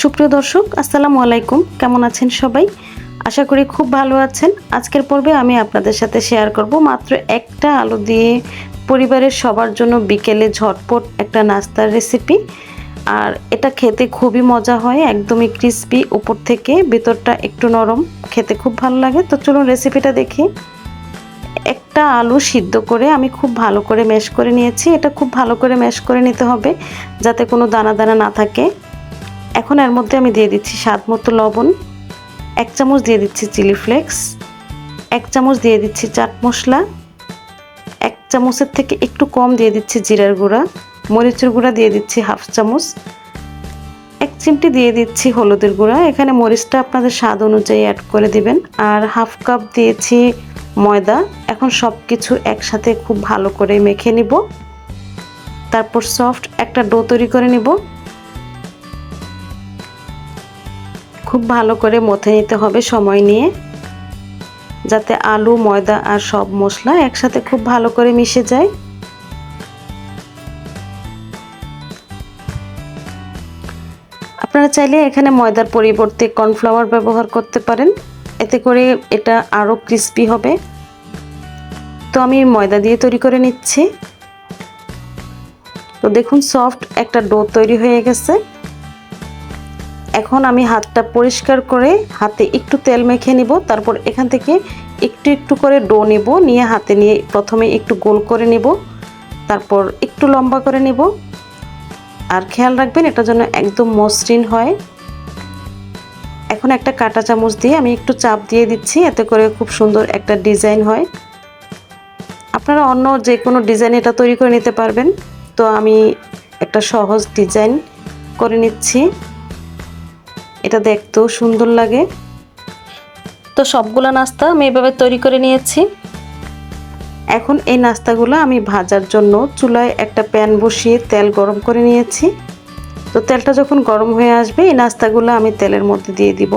সুপ্রিয় দর্শক, আসসালামু আলাইকুম। কেমন আছেন সবাই? আশা করি খুব ভালো আছেন। আজকের পর্বে আমি আপনাদের সাথে শেয়ার করব মাত্র একটা আলু দিয়ে পরিবারের সবার জন্য বিকেলে ঝটপট একটা নাস্তার রেসিপি আর এটা খেতে খুবই মজা হয়, একদমই ক্রিস্পি উপর থেকে, ভেতরটা একটু নরম, খেতে খুব ভালো লাগে। তো চলুন রেসিপিটা দেখি। একটা আলু সিদ্ধ করে আমি খুব ভালো করে ম্যাশ করে নিয়েছি। এটা খুব ভালো করে ম্যাশ করে নিতে হবে, যাতে কোনো দানা দানা না থাকে। এখন এর মধ্যে আমি দিয়ে দিচ্ছি স্বাদ মতো লবণ, এক চামচ দিয়ে দিচ্ছি চিলি ফ্লেক্স, এক চামচ দিয়ে দিচ্ছি চাট মশলা, এক চামচের থেকে একটু কম দিয়ে দিচ্ছি জিরার গুঁড়া, মরিচের গুঁড়া দিয়ে দিচ্ছি হাফ চামচ, এক চিমটি দিয়ে দিচ্ছি হলুদের গুঁড়া। এখানে মরিচটা আপনাদের স্বাদ অনুযায়ী অ্যাড করে দিবেন। আর হাফ কাপ দিয়েছি ময়দা। এখন সব কিছু একসাথে খুব ভালো করে মেখে নিব। তারপর সফট একটা ডো তৈরি করে নিব। খুব ভালো করে মথে নিতে হবে সময় নিয়ে, যাতে আলু, ময়দা আর সব মশলা একসাথে খুব ভালো করে মিশে যায়। আপনারা চাইলে এখানে ময়দার পরিবর্তে কর্নফ্লাওয়ার ব্যবহার করতে পারেন। এতে করে এটা আরও ক্রিস্পি হবে। তো আমি ময়দা দিয়ে তৈরি করে নিচ্ছি। তো দেখুন, সফট একটা ডো তৈরি হয়ে গেছে। এখন আমি হাতটা পরিষ্কার করে হাতে একটু তেল মেখে নিব, তারপর এখান থেকে একটু একটু করে ডো নেব, নিয়ে হাতে নিয়ে প্রথমে একটু গোল করে নেব, তারপর একটু লম্বা করে নেব। আর খেয়াল রাখবেন, এটা যেন একদম মসৃণ হয়। এখন একটা কাটা চামচ দিয়ে আমি একটু চাপ দিয়ে দিচ্ছি, এতে করে খুব সুন্দর একটা ডিজাইন হয়। আপনারা অন্য যে কোনো ডিজাইন এটা তৈরি করে নিতে পারবেন। তো আমি একটা সহজ ডিজাইন করে নিচ্ছি। এটা দেখতেও সুন্দর লাগে। তো সবগুলো নাস্তা আমি এভাবে তৈরি করে নিয়েছি। এখন এই নাস্তাগুলো আমি ভাজার জন্য চুলায় একটা প্যান বসিয়ে তেল গরম করে নিয়েছি। তো তেলটা যখন গরম হয়ে আসবে এই নাস্তাগুলো আমি তেলের মধ্যে দিয়ে দিব।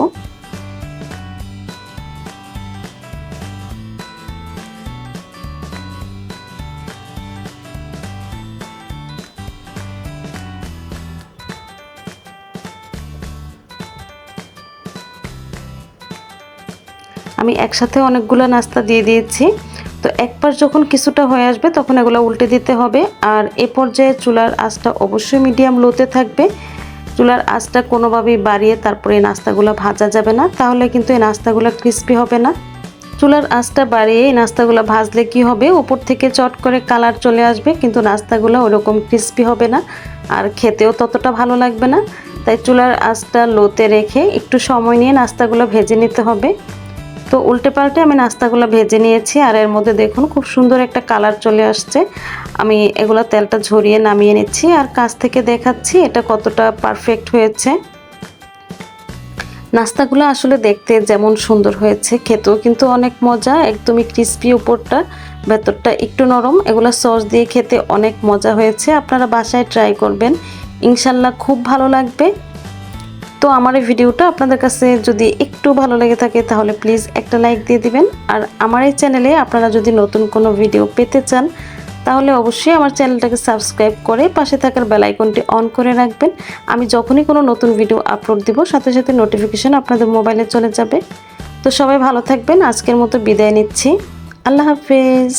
আমি একসাথে অনেকগুলো নাস্তা দিয়ে দিয়েছি। তো একবার যখন কিছুটা হয়ে আসবে তখন এগুলো উল্টে দিতে হবে। আর এ পর্যায়ে চুলার আঁচটা অবশ্যই মিডিয়াম লোতে থাকবে। চুলার আঁচটা কোনোভাবেই বাড়িয়ে তারপরে এই নাস্তাগুলো ভাজা যাবে না। তাহলে কিন্তু এই নাস্তাগুলো ক্রিস্পি হবে না। চুলার আঁচটা বাড়িয়ে এই নাস্তাগুলো ভাজলে কি হবে? উপর থেকে চট করে কালার চলে আসবে, কিন্তু নাস্তাগুলো ওরকম ক্রিস্পি হবে না। আর খেতেও ততটা ভালো লাগবে না। তাই চুলার আঁচটা লোতে রেখে একটু সময় নিয়ে নাস্তাগুলো ভেজে নিতে হবে। তো উল্টে পাল্টে আমি নাস্তাগুলো ভেজে নিয়েছি, আর এর মধ্যে দেখুন খুব সুন্দর একটা কালার চলে আসছে। আমি এগুলো তেলটা ঝরিয়ে নামিয়ে নিচ্ছি, আর কাছ থেকে দেখাচ্ছি এটা কতটা পারফেক্ট হয়েছে। নাস্তাগুলো আসলে দেখতে যেমন সুন্দর হয়েছে, খেতেও কিন্তু অনেক মজা, একদমই ক্রিস্পি উপরটা, ভেতরটা একটু নরম। এগুলো সস দিয়ে খেতে অনেক মজা হয়েছে, আপনারা বাসায় ট্রাই করবেন। ইনশাল্লাহ খুব ভালো লাগবে। তো আমার এই ভিডিওটা আপনাদের কাছে যদি একটু ভালো লেগে থাকে, তাহলে প্লিজ একটা লাইক দিয়ে দিবেন। আর আমার এই চ্যানেলে আপনারা যদি নতুন কোনো ভিডিও পেতে চান, তাহলে অবশ্যই আমার চ্যানেলটাকে সাবস্ক্রাইব করে পাশে থাকার বেল আইকনটি অন করে রাখবেন। আমি যখনই কোনো নতুন ভিডিও আপলোড দিব, সাথে সাথে নোটিফিকেশন আপনাদের মোবাইলে চলে যাবে। তো সবাই ভালো থাকবেন। আজকের মতো বিদায় নিচ্ছি। আল্লাহ হাফেজ।